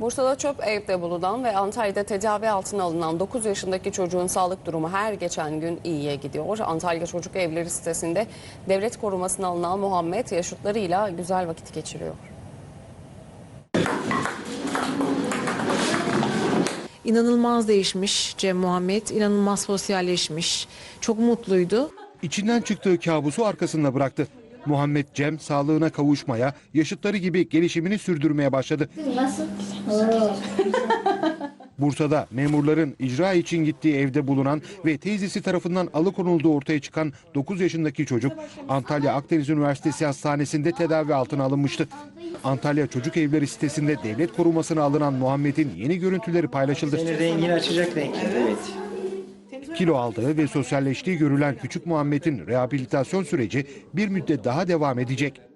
Bursa'da çöp evde bulunan ve Antalya'da tedavi altına alınan 9 yaşındaki çocuğun sağlık durumu her geçen gün iyiye gidiyor. Antalya Çocuk Evleri sitesinde devlet korumasına alınan Muhammed yaşıtlarıyla güzel vakit geçiriyor. İnanılmaz değişmiş Cem Muhammed, inanılmaz sosyalleşmiş. Çok mutluydu. İçinden çıktığı kabusu arkasında bıraktı. Muhammed Cem sağlığına kavuşmaya, yaşıtları gibi gelişimini sürdürmeye başladı. Nasıl? Bursa'da memurların icra için gittiği evde bulunan ve teyzesi tarafından alıkonulduğu ortaya çıkan 9 yaşındaki çocuk Antalya Akdeniz Üniversitesi Hastanesi'nde tedavi altına alınmıştı. Antalya Çocuk Evleri sitesinde devlet korumasına alınan Muhammed'in yeni görüntüleri paylaşıldı. Senin rengini açacak renk. Evet. Kilo aldığı ve sosyalleştiği görülen küçük Muhammed'in rehabilitasyon süreci bir müddet daha devam edecek.